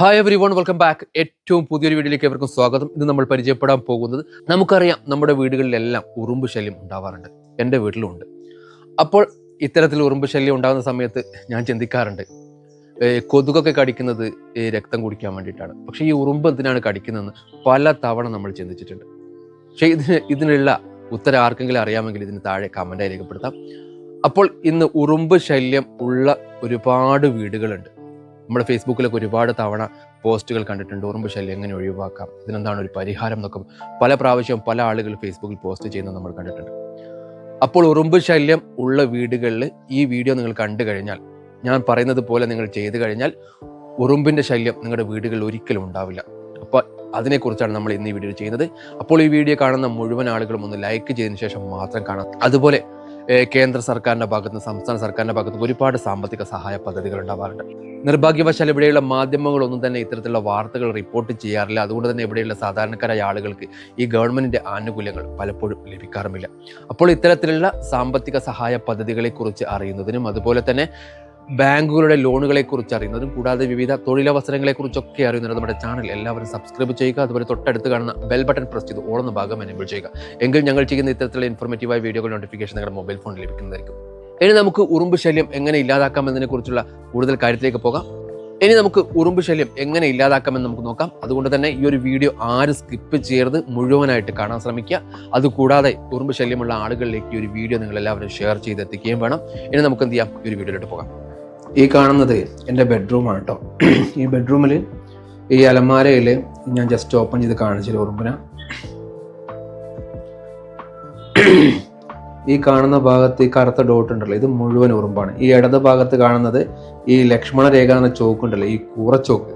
Hi everyone welcome back ഏറ്റവും പുതിയൊരു വീഡിയോയിലേക്ക് എവർക്കും സ്വാഗതം. ഇന്ന് നമ്മൾ പരിചയപ്പെടാൻ പോകുന്നത് നമുക്കറിയാം നമ്മുടെ വീടുകളിലെല്ലാം ഉറുമ്പ് ശല്യം ഉണ്ടാവാറുണ്ട്. എന്റെ വീട്ടിലുമുണ്ട് അപ്പോൾ ഇത്തരത്തിൽ ഉറുമ്പ് ശല്യം ഉണ്ടാകുന്ന സമയത്ത് ഞാൻ ചിന്തിക്കാറുണ്ട്. കൊതുകൊക്കെ കടിക്കുന്നത് രക്തം കുടിക്കാൻ വേണ്ടിയിട്ടാണ്. പക്ഷേ ഈ ഉറുമ്പ് എന്തിനാണ് കടിക്കുന്നതെന്ന് പല തവണ നമ്മൾ ചിന്തിച്ചിട്ടുണ്ട്. പക്ഷേ ഇതിന് ഇതിനുള്ള ഉത്തരം ആർക്കെങ്കിലും അറിയാമെങ്കിൽ ഇതിന് താഴെ കമന്റായി രേഖപ്പെടുത്താം. അപ്പോൾ ഇന്ന് ഉറുമ്പ് ശല്യം ഉള്ള ഒരുപാട് വീടുകളുണ്ട്. നമ്മുടെ ഫേസ്ബുക്കിലൊക്കെ ഒരുപാട് തവണ പോസ്റ്റുകൾ കണ്ടിട്ടുണ്ട്. ഉറുമ്പ് ശല്യം എങ്ങനെ ഒഴിവാക്കാം? ഇതിനെന്താണ് ഒരു പരിഹാരം എന്നൊക്കെ പല പ്രാവശ്യം പല ആളുകൾ ഫേസ്ബുക്കിൽ പോസ്റ്റ് ചെയ്യുന്നത് നമ്മൾ കണ്ടിട്ടുണ്ട്. അപ്പോൾ ഉറുമ്പ് ശല്യം ഉള്ള വീടുകളിൽ ഈ വീഡിയോ നിങ്ങൾ കണ്ടു കഴിഞ്ഞാൽ ഞാൻ പറയുന്നത് പോലെ നിങ്ങൾ ചെയ്തു കഴിഞ്ഞാൽ ഉറുമ്പിന്റെ ശല്യം നിങ്ങളുടെ വീടുകളിൽ ഒരിക്കലും ഉണ്ടാവില്ല. അപ്പോൾ അതിനെക്കുറിച്ചാണ് നമ്മൾ ഇന്ന് ഈ വീഡിയോ ചെയ്യുന്നത്. അപ്പോൾ ഈ വീഡിയോ കാണുന്ന മുഴുവൻ ആളുകളും ഒന്ന് ലൈക്ക് ചെയ്തതിനു ശേഷം മാത്രം കാണാം. അതുപോലെ കേന്ദ്ര സർക്കാരിന്റെ ഭാഗത്ത് നിന്ന് സംസ്ഥാന സർക്കാരിന്റെ ഭാഗത്തുനിന്ന് ഒരുപാട് സാമ്പത്തിക സഹായ പദ്ധതികൾ ഉണ്ടാവാറുണ്ട്. നിർഭാഗ്യവശാൽ ഇവിടെയുള്ള മാധ്യമങ്ങളൊന്നും തന്നെ ഇത്തരത്തിലുള്ള വാർത്തകൾ റിപ്പോർട്ട് ചെയ്യാറില്ല. അതുകൊണ്ട് തന്നെ ഇവിടെയുള്ള സാധാരണക്കാരായ ആളുകൾക്ക് ഈ ഗവൺമെന്റിന്റെ ആനുകൂല്യങ്ങൾ പലപ്പോഴും ലഭിക്കാറുമില്ല. അപ്പോൾ ഇത്തരത്തിലുള്ള സാമ്പത്തിക സഹായ പദ്ധതികളെ കുറിച്ച് അറിയുന്നതിനും അതുപോലെ തന്നെ ബാങ്കുകളുടെ ലോണുകളെ കുറിച്ച് അറിയുന്നതും കൂടാതെ വിവിധ തൊഴിലവസരങ്ങളെ കുറിച്ചൊക്കെ അറിയുന്നതിന് നമ്മുടെ ചാനൽ എല്ലാവരും സബ്സ്ക്രൈബ് ചെയ്യുക. അതുപോലെ തൊട്ടടുത്ത് കാണുന്ന ബെൽ ബട്ടൺ പ്രസ് ചെയ്ത് ഓളുന്ന ഭാഗം എനേബിൾ ചെയ്യുക. എങ്കിൽ ഞങ്ങൾ ചെയ്യുന്ന ഇത്തരത്തിലുള്ള ഇൻഫോർമേറ്റീവായ വീഡിയോകൾ നോട്ടിഫിക്കേഷൻ നിങ്ങളുടെ മൊബൈൽ ഫോണിൽ ലഭിക്കുന്നതായിരിക്കും. ഇനി നമുക്ക് ഉറുമ്പ് ശല്യം എങ്ങനെ ഇല്ലാതാക്കാം എന്നതിനെ കുറിച്ചുള്ള കൂടുതൽ കാര്യത്തിലേക്ക് പോകാം. ഇനി നമുക്ക് ഉറുമ്പ് ശല്യം എങ്ങനെ ഇല്ലാതാക്കാമെന്ന് നമുക്ക് നോക്കാം. അതുകൊണ്ട് തന്നെ ഈ ഒരു വീഡിയോ ആരും സ്കിപ്പ് ചെയ്യരുത്. മുഴുവനായിട്ട് കാണാൻ ശ്രമിക്കുക. അതുകൂടാതെ ഉറുമ്പ് ശല്യമുള്ള ആളുകളിലേക്ക് ഈ ഒരു വീഡിയോ നിങ്ങൾ എല്ലാവരും ഷെയർ ചെയ്ത് എത്തിക്കുകയും വേണം. ഇനി നമുക്ക് എന്ത് ചെയ്യാം? ഈ ഒരു വീഡിയോയിലോട്ട് പോകാം. ഈ കാണുന്നത് എന്റെ ബെഡ്റൂമാണ് കേട്ടോ ഈ ബെഡ്റൂമിൽ ഈ അലമാരയിൽ ഞാൻ ജസ്റ്റ് ഓപ്പൺ ചെയ്ത് കാണിച്ചില്ല ഉറുമ്പിനെ ഈ കാണുന്ന ഭാഗത്ത് ഈ കറുത്ത ഡോട്ട് ഉണ്ടല്ലോ ഇത് മുഴുവൻ ഉറുമ്പാണ് ഈ ഇടത് ഭാഗത്ത് കാണുന്നത് ഈ ലക്ഷ്മണ രേഖ എന്ന ചോക്ക് ഉണ്ടല്ലോ ഈ കൂറച്ചോക്ക്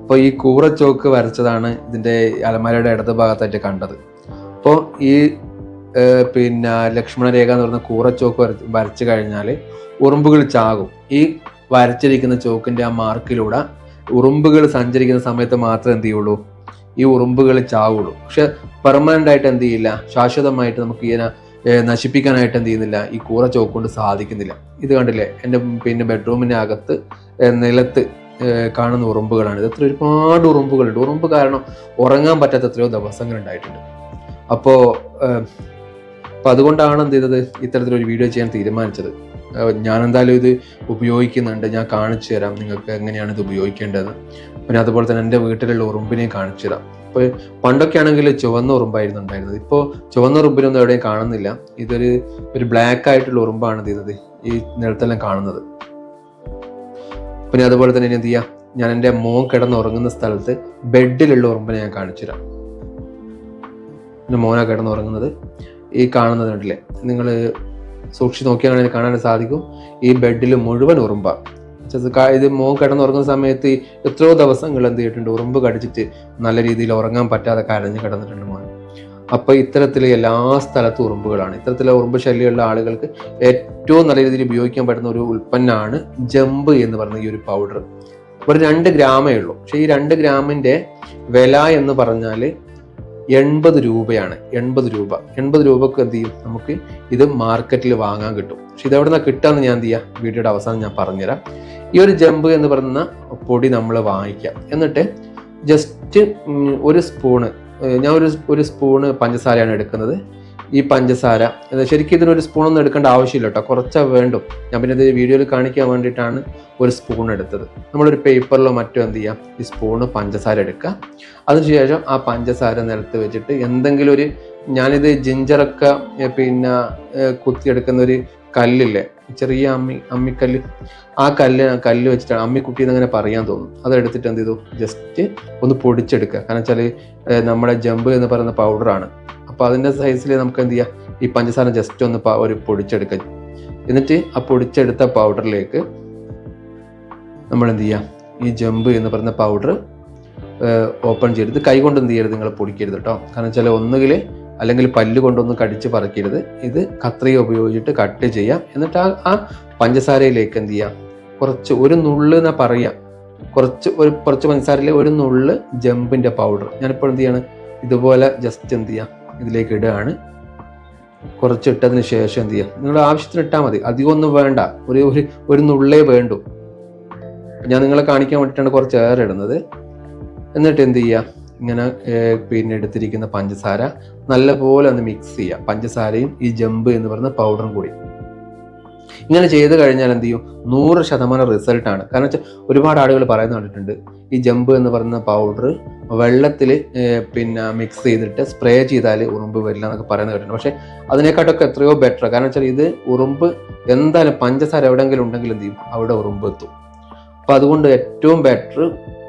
അപ്പോൾ ഈ കൂറച്ചോക്ക് വരച്ചതാണ് ഇതിന്റെ അലമാരയുടെ ഇടത് ഭാഗത്തായിട്ട് കണ്ടത്. അപ്പോൾ ഈ പിന്നെ ലക്ഷ്മണ രേഖ എന്ന് പറയുന്ന കൂറച്ചോക്ക് വരച്ച് വരച്ചു കഴിഞ്ഞാൽ ഉറുമ്പുകൾ ചാകും. ഈ വരച്ചിരിക്കുന്ന ചോക്കിന്റെ ആ മാർക്കിലൂടെ ഉറുമ്പുകൾ സഞ്ചരിക്കുന്ന സമയത്ത് മാത്രമേ എന്ത് ചെയ്യുള്ളൂ? ഈ ഉറുമ്പുകൾ ചാവുള്ളൂ. പക്ഷെ പെർമനന്റ് ആയിട്ട് എന്ത് ചെയ്യില്ല? ശാശ്വതമായിട്ട് നമുക്ക് ഇതിനെ നശിപ്പിക്കാനായിട്ട് എന്ത് ചെയ്യുന്നില്ല? ഈ കൂറ ചോക്ക് കൊണ്ട് സാധിക്കുന്നില്ല. ഇത് കണ്ടില്ലേ? എന്റെ പിന്നെ ബെഡ്റൂമിന്റെ അകത്ത് നിലത്ത് കാണുന്ന ഉറുമ്പുകളാണ്. ഇത് എത്ര ഒരുപാട് ഉറുമ്പുകളുണ്ട്. ഉറുമ്പ് കാരണം ഉറങ്ങാൻ പറ്റാത്ത എത്രയോ ദിവസങ്ങൾ ഉണ്ടായിട്ടുണ്ട് അപ്പോൾ അപ്പോൾ അതുകൊണ്ടാണ് എന്ത് ചെയ്തത്? ഇത്തരത്തിലൊരു വീഡിയോ ചെയ്യാൻ തീരുമാനിച്ചത്. ഞാൻ എന്തായാലും ഇത് ഉപയോഗിക്കുന്നുണ്ട്. ഞാൻ കാണിച്ചു തരാം. നിങ്ങൾക്ക് എങ്ങനെയാണ് ഇത് ഉപയോഗിക്കേണ്ടത്. പിന്നെ അതുപോലെ തന്നെ എന്റെ വീട്ടിലുള്ള ഉറുമ്പിനെയും കാണിച്ചു തരാം. ഇപ്പോൾ പണ്ടൊക്കെ ആണെങ്കിൽ ചുവന്ന ഉറുമ്പായിരുന്നു ഉണ്ടായിരുന്നത്. ഇപ്പോൾ ചുവന്ന ഉറുമ്പിനൊന്നും എവിടെയും കാണുന്നില്ല. ഇതൊരു ഒരു ബ്ലാക്ക് ആയിട്ടുള്ള ഉറുമ്പാണ് ചെയ്തത് ഈ നിലത്തെല്ലാം കാണുന്നത്. പിന്നെ അതുപോലെ തന്നെ എന്ത് ചെയ്യാം? ഞാൻ എന്റെ മോൻ കിടന്നുറങ്ങുന്ന സ്ഥലത്ത് ബെഡിലുള്ള ഉറുമ്പിനെ ഞാൻ കാണിച്ചു തരാം. എന്റെ മോനാണ് കിടന്നുറങ്ങുന്നത്. ഈ കാണുന്നത് കണ്ടില്ലേ? നിങ്ങൾ സൂക്ഷിച്ച് നോക്കിയാണെങ്കിൽ കാണാൻ സാധിക്കും. ഈ ബെഡിൽ മുഴുവൻ ഉറുമ്പാണ് ഇത് മോൻ കിടന്നുറങ്ങുന്ന സമയത്ത് എത്രയോ ദിവസങ്ങൾ എന്ത് ചെയ്തിട്ടുണ്ട്? ഉറുമ്പ് കടിച്ചിട്ട് നല്ല രീതിയിൽ ഉറങ്ങാൻ പറ്റാതെ കരഞ്ഞ് കിടന്നിട്ടുണ്ട് മോൻ. അപ്പോൾ ഇത്തരത്തിൽ എല്ലാ സ്ഥലത്തും ഉറുമ്പുകളാണ്. ഇത്തരത്തിലെ ഉറുമ്പ് ശല്യമുള്ള ആളുകൾക്ക് ഏറ്റവും നല്ല രീതിയിൽ ഉപയോഗിക്കാൻ പറ്റുന്ന ഒരു ഉൽപ്പന്നമാണ് ജമ്പ് എന്ന് പറയുന്ന ഈ ഒരു പൗഡർ. ഒരു രണ്ട് ഗ്രാമേ ഉള്ളൂ. പക്ഷേ ഈ രണ്ട് ഗ്രാമിന്റെ വില എന്ന് പറഞ്ഞാൽ എൺപത് രൂപയാണ്. എൺപത് രൂപ. എൺപത് രൂപക്ക് എന്ത് ചെയ്യും? നമുക്ക് ഇത് മാർക്കറ്റിൽ വാങ്ങാൻ കിട്ടും. പക്ഷെ ഇത് എവിടെ നിന്നാണ് കിട്ടാന്ന് ഞാൻ എന്ത് ചെയ്യാം വീഡിയോയുടെ അവസാനം ഞാൻ പറഞ്ഞുതരാം. ഈ ഒരു ജമ്പ് എന്ന് പറയുന്ന പൊടി നമ്മൾ വാങ്ങിക്കാം. എന്നിട്ട് ജസ്റ്റ് ഒരു സ്പൂണ് ഞാൻ ഒരു ഒരു സ്പൂണ് പഞ്ചസാരയാണ് എടുക്കുന്നത്. ഈ പഞ്ചസാര. ശരിക്കും ഇതിനൊരു സ്പൂണൊന്നും എടുക്കേണ്ട ആവശ്യമില്ല കേട്ടോ. കുറച്ചേ വേണ്ടും. ഞാൻ പിന്നെ ഇത് വീഡിയോയിൽ കാണിക്കാൻ വേണ്ടിയിട്ടാണ് ഒരു സ്പൂൺ എടുത്തത്. നമ്മളൊരു പേപ്പറിലോ മറ്റോ എന്ത് ചെയ്യാം? ഈ സ്പൂണ് പഞ്ചസാര എടുക്കുക. അതിനുശേഷം ആ പഞ്ചസാര നിലത്ത് വെച്ചിട്ട് എന്തെങ്കിലും ഒരു ഞാനിത് ജിഞ്ചറൊക്കെ പിന്നെ കുത്തിയെടുക്കുന്ന ഒരു കല്ലില്ലേ? ചെറിയ അമ്മി അമ്മിക്കല്ല്. ആ കല്ല് കല്ല് വെച്ചിട്ടാണ് അമ്മിക്കുട്ടി എന്നങ്ങനെ പറയാൻ തോന്നും അതെടുത്തിട്ട് എന്ത് ചെയ്തു? ജസ്റ്റ് ഒന്ന് പൊടിച്ചെടുക്കുക. കാരണം വെച്ചാൽ നമ്മുടെ ജമ്പ് എന്ന് പറയുന്ന പൗഡറാണ് അപ്പോൾ അതിന്റെ സൈസിൽ നമുക്ക് എന്ത് ചെയ്യാം? ഈ പഞ്ചസാര ജസ്റ്റ് ഒന്ന് ഒരു പൊടിച്ചെടുക്കുക എന്നിട്ട് ആ പൊടിച്ചെടുത്ത പൗഡറിലേക്ക് നമ്മൾ എന്ത് ചെയ്യാം? ഈ ജമ്പ് എന്ന് പറയുന്ന പൗഡർ ഓപ്പൺ ചെയ്യരുത്. കൈ കൊണ്ട് എന്ത് ചെയ്യരുത്? നിങ്ങൾ പൊടിക്കരുത് കേട്ടോ കാരണം വെച്ചാൽ ഒന്നുകിൽ അല്ലെങ്കിൽ പല്ല് കൊണ്ടൊന്നും കടിച്ച് പറിക്കരുത്. ഇത് കത്രിക ഉപയോഗിച്ചിട്ട് കട്ട് ചെയ്യാം. എന്നിട്ട് ആ ആ പഞ്ചസാരയിലേക്ക് എന്ത് ചെയ്യാം? കുറച്ച് ഒരു നുള്ള് എന്നാ പറയാം. കുറച്ച് ഒരു കുറച്ച് പഞ്ചസാരയിലെ ഒരു നുള്ള് ജമ്പിന്റെ പൗഡർ ഞാനിപ്പോൾ എന്ത് ചെയ്യാണ്? ഇതുപോലെ ജസ്റ്റ് എന്ത് ചെയ്യാം? ഇതിലേക്ക് ഇടുകയാണ്. കുറച്ച് ഇട്ടതിന് ശേഷം എന്ത് ചെയ്യാം? നിങ്ങളുടെ ആവശ്യത്തിന് ഇട്ടാൽ മതി. അധികം ഒന്നും വേണ്ട. ഒരു ഒരു ഒരു നുള്ളേ വേണ്ടു. ഞാൻ നിങ്ങളെ കാണിക്കാൻ വേണ്ടിയിട്ടാണ് കുറച്ച് ഏറെ ഇടുന്നത്. എന്നിട്ട് എന്ത് ചെയ്യുക ഇങ്ങനെ പിന്നെ എടുത്തിരിക്കുന്ന പഞ്ചസാര നല്ലപോലെ ഒന്ന് മിക്സ് ചെയ്യുക പഞ്ചസാരയും ഈ ജമ്പ് എന്ന് പറയുന്ന പൗഡറും കൂടി. ഇങ്ങനെ ചെയ്ത് കഴിഞ്ഞാൽ എന്ത് ചെയ്യും? നൂറ് ശതമാനം റിസൾട്ടാണ് കാരണം വെച്ചാൽ ഒരുപാട് ആളുകൾ പറയുന്ന കണ്ടിട്ടുണ്ട്. ഈ ജമ്പ് എന്ന് പറയുന്ന പൗഡർ വെള്ളത്തിൽ പിന്നെ മിക്സ് ചെയ്തിട്ട് സ്പ്രേ ചെയ്താൽ ഉറുമ്പ് വരില്ല എന്നൊക്കെ പറയുന്നത് കേട്ടിട്ടുണ്ട്. പക്ഷേ അതിനെക്കാട്ടൊക്കെ എത്രയോ ബെറ്റർ കാരണം വെച്ചാൽ ഇത് ഉറുമ്പ് എന്തായാലും പഞ്ചസാര എവിടെയെങ്കിലും ഉണ്ടെങ്കിൽ എന്ത് ചെയ്യും? അവിടെ ഉറുമ്പ് എത്തും. അപ്പം അതുകൊണ്ട് ഏറ്റവും ബെറ്റർ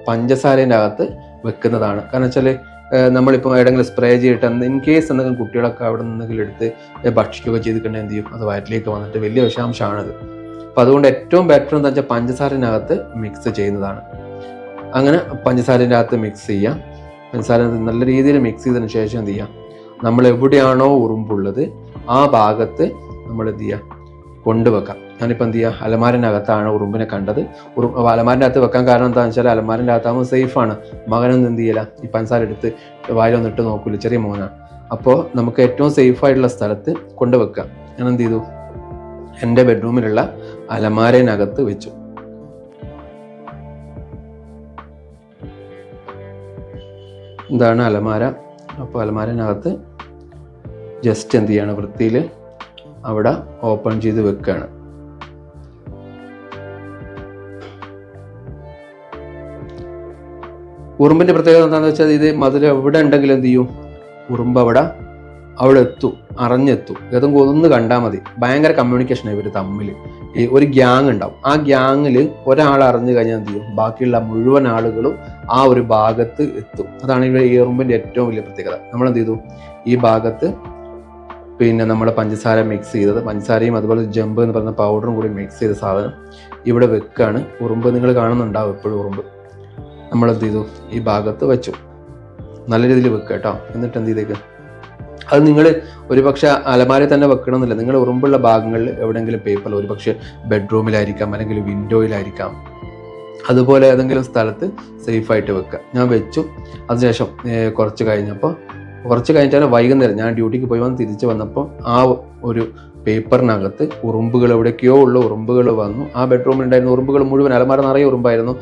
പഞ്ചസാരേന്റെ അകത്ത് വെക്കുന്നതാണ്. കാരണം വെച്ചാൽ നമ്മളിപ്പോൾ ഏതെങ്കിലും സ്പ്രേ ചെയ്തിട്ട് ഇൻ കേസ് എന്തെങ്കിലും കുട്ടികളൊക്കെ അവിടെ നിന്നെങ്കിലും എടുത്ത് ഭക്ഷിക്കുകയൊക്കെ ചെയ്തിട്ടുണ്ടെങ്കിൽ എന്ത് ചെയ്യും? അത് വയറ്റിലേക്ക് വന്നിട്ട് വലിയ വിഷാംശമാണത്. അപ്പോൾ അതുകൊണ്ട് ഏറ്റവും ബെറ്റർ എന്താ വെച്ചാൽ പഞ്ചസാരനകത്ത് മിക്സ് ചെയ്യുന്നതാണ്. അങ്ങനെ പഞ്ചസാരന്റെ അകത്ത് മിക്സ് ചെയ്യാം. പഞ്ചസാര നല്ല രീതിയിൽ മിക്സ് ചെയ്തതിന് ശേഷം എന്ത് ചെയ്യാം? നമ്മൾ എവിടെയാണോ ഉറുമ്പുള്ളത് ആ ഭാഗത്ത് നമ്മൾ എന്ത് ചെയ്യുക കൊണ്ടുവെക്കാം. ഞാനിപ്പോൾ എന്ത് ചെയ്യുക അലമാരനകത്താണ് ഉറുമ്പിനെ കണ്ടത്. ഉറുമ്പ് അലമാരിന്റെ അകത്ത് വെക്കാൻ കാരണം എന്താണെന്ന് വെച്ചാൽ അലമാരിന്റെ അകത്താകുമ്പോൾ സേഫാണ് മകനൊന്നും എന്ത് ചെയ്യില്ല ഈ പഞ്ചസാര എടുത്ത് വായിലൊന്നിട്ട് നോക്കൂല ചെറിയ മോനാണ് അപ്പോൾ നമുക്ക് ഏറ്റവും സേഫ് ആയിട്ടുള്ള സ്ഥലത്ത് കൊണ്ടുവെക്കാം. ഞാൻ എന്ത് ചെയ്തു? എന്റെ ബെഡ്റൂമിലുള്ള അലമാരനകത്ത് വെച്ചു. ഇതാണ് അലമാര. അപ്പോൾ അലമാരനകത്ത് ജസ്റ്റ് എന്ത് ചെയ്യാണ്? വൃത്തിയിൽ അവിടെ ഓപ്പൺ ചെയ്ത് വെക്കുകയാണ് ഉറുമ്പിന്റെ പ്രത്യേകത എന്താണെന്ന് വെച്ചാൽ ഇത് മതിൽ എവിടെ ഉണ്ടെങ്കിലും എന്ത് ചെയ്യും? ഉറുമ്പ് അവിടെ അവിടെ എത്തും അറിഞ്ഞെത്തും. ഏതും ഒന്ന് കണ്ടാൽ മതി. ഭയങ്കര കമ്മ്യൂണിക്കേഷൻ ഇവർ തമ്മിൽ ഈ ഒരു ഗ്യാങ് ഉണ്ടാവും. ആ ഗ്യാങ്ങിൽ ഒരാൾ അറിഞ്ഞു കഴിഞ്ഞാൽ എന്ത് ചെയ്യും? ബാക്കിയുള്ള മുഴുവൻ ആളുകളും ആ ഒരു ഭാഗത്ത് എത്തും. അതാണ് ഇവിടെ ഈ ഉറുമ്പിന്റെ ഏറ്റവും വലിയ പ്രത്യേകത. നമ്മൾ എന്ത് ചെയ്തു? ഈ ഭാഗത്ത് പിന്നെ നമ്മൾ പഞ്ചസാര മിക്സ് ചെയ്തത്. പഞ്ചസാരയും അതുപോലെ ജമ്പ് എന്ന് പറയുന്ന പൗഡറും കൂടി മിക്സ് ചെയ്ത സാധനം ഇവിടെ വെക്കാണ്. ഉറുമ്പ് നിങ്ങൾ കാണുന്നുണ്ടാവും എപ്പോഴും ഉറുമ്പ്. നമ്മൾ എന്ത് ചെയ്തു? ഈ ഭാഗത്ത് വെച്ചു. നല്ല രീതിയിൽ വെക്കുക കേട്ടോ. എന്നിട്ട് എന്ത് ചെയ്തേക്ക്? അത് നിങ്ങൾ ഒരുപക്ഷെ അലമാരി തന്നെ വെക്കണമെന്നില്ല. നിങ്ങൾ ഉറുമ്പുള്ള ഭാഗങ്ങളിൽ എവിടെയെങ്കിലും പേപ്പറിൽ ഒരുപക്ഷെ ബെഡ്റൂമിലായിരിക്കാം അല്ലെങ്കിൽ വിൻഡോയിലായിരിക്കാം അതുപോലെ ഏതെങ്കിലും സ്ഥലത്ത് സേഫായിട്ട് വെക്കുക ഞാൻ വെച്ചു. അതിനുശേഷം കുറച്ച് കഴിഞ്ഞപ്പോൾ കുറച്ച് കഴിഞ്ഞാൽ വൈകുന്നേരം ഞാൻ ഡ്യൂട്ടിക്ക് പോയി വന്ന് തിരിച്ച് വന്നപ്പോൾ ആ ഒരു പേപ്പറിനകത്ത് ഉറുമ്പുകൾ എവിടേക്കോ ഉള്ള ഉറുമ്പുകൾ വന്നു. ആ ബെഡ്റൂമിൽ ഉണ്ടായിരുന്ന ഉറുമ്പുകൾ മുഴുവൻ അലമാര നിറയെ ഉറുമ്പായിരുന്നു.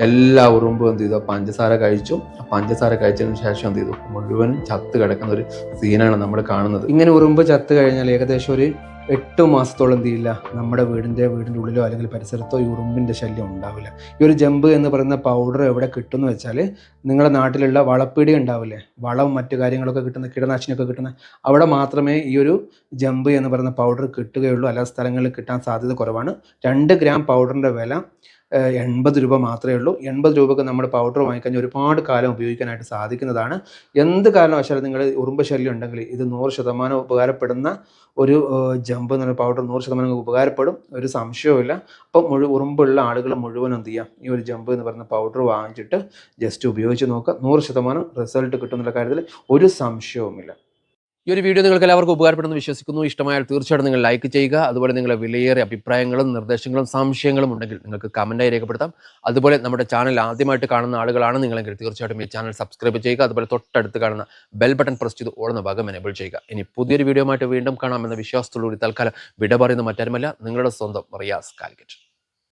എല്ലാ ഉറുമ്പും എന്ത് ചെയ്തു? പഞ്ചസാര കഴിച്ചു. പഞ്ചസാര കഴിച്ചതിന് ശേഷം എന്ത് ചെയ്തു? മുഴുവൻ ചത്ത് കിടക്കുന്ന ഒരു സീനാണ് നമ്മൾ കാണുന്നത്. ഇങ്ങനെ ഉറുമ്പ് ചത്ത് കഴിഞ്ഞാൽ ഏകദേശം ഒരു എട്ട് മാസത്തോളം എന്ത് ചെയ്യില്ല നമ്മുടെ വീടിന്റെ വീടിന്റെ ഉള്ളിലോ അല്ലെങ്കിൽ പരിസരത്തോ ഈ ഉറുമ്പിന്റെ ശല്യം ഉണ്ടാവില്ല. ഈ ഒരു ജമ്പ് എന്ന് പറയുന്ന പൗഡർ എവിടെ കിട്ടും എന്ന് വെച്ചാൽ നിങ്ങളുടെ നാട്ടിലുള്ള വളപ്പീടി ഉണ്ടാവില്ലേ? വളവും മറ്റു കാര്യങ്ങളൊക്കെ കിട്ടുന്ന കീടനാശിനിയൊക്കെ കിട്ടുന്ന അവിടെ മാത്രമേ ഈ ഒരു ജമ്പ് എന്ന് പറയുന്ന പൗഡർ കിട്ടുകയുള്ളൂ. അല്ലാത്ത സ്ഥലങ്ങളിൽ കിട്ടാൻ സാധ്യത കുറവാണ്. രണ്ട് ഗ്രാം പൗഡറിന്റെ വില എൺപത് രൂപ മാത്രമേ ഉള്ളൂ. എൺപത് രൂപക്ക് നമ്മൾ പൗഡർ വാങ്ങിക്കഴിഞ്ഞാൽ ഒരുപാട് കാലം ഉപയോഗിക്കാനായിട്ട് സാധിക്കുന്നതാണ്. എന്ത് കാരണവശാലും നിങ്ങൾ ഉറുമ്പ് ശല്യം ഉണ്ടെങ്കിൽ ഇത് നൂറ് ശതമാനം ഉപകാരപ്പെടുന്ന ഒരു ജമ്പ് എന്ന് പറയുന്ന പൗഡർ നൂറ് ശതമാനം ഉപകാരപ്പെടും. ഒരു സംശയവുമില്ല അപ്പം മുഴുവൻ ഉറുമ്പുള്ള ആളുകൾ മുഴുവൻ എന്ത് ചെയ്യാം? ഈ ഒരു ജമ്പ് എന്ന് പറയുന്ന പൗഡർ വാങ്ങിച്ചിട്ട് ജസ്റ്റ് ഉപയോഗിച്ച് നോക്കുക. നൂറ് ശതമാനം റിസൾട്ട് കിട്ടുന്നുള്ള കാര്യത്തിൽ ഒരു സംശയവുമില്ല. ഈ ഒരു വീഡിയോ നിങ്ങൾക്ക് എല്ലാവർക്കും ഉപകാരപ്പെടുന്നു വിശ്വസിക്കുന്നു. ഇഷ്ടമായാൽ തീർച്ചയായിട്ടും നിങ്ങൾ ലൈക്ക് ചെയ്യുക. അതുപോലെ നിങ്ങളുടെ വിലയേറിയ അഭിപ്രായങ്ങളും നിർദ്ദേശങ്ങളും സംശയങ്ങളും ഉണ്ടെങ്കിൽ നിങ്ങൾക്ക് കമന്റായി രേഖപ്പെടുത്താം. അതുപോലെ നമ്മുടെ ചാനൽ ആദ്യമായിട്ട് കാണുന്ന ആളുകളാണ് നിങ്ങളെങ്കിൽ തീർച്ചയായിട്ടും ഈ ചാനൽ സബ്സ്ക്രൈബ് ചെയ്യുക. അതുപോലെ തൊട്ടടുത്ത് കാണുന്ന ബെൽ ബട്ടൺ പ്രസ് ചെയ്ത് ഓടുന്ന ഭാഗം എനേബിൾ ചെയ്യുക. ഇനി പുതിയൊരു വീഡിയോ ആയിട്ട് വീണ്ടും കാണാമെന്ന വിശ്വാസത്തോടുകൂടി തൽക്കാലം വിട പറയുന്ന മറ്റാരുമല്ല. നിങ്ങളുടെ സ്വന്തം റിയാസ് കാലിക്കറ്റ്.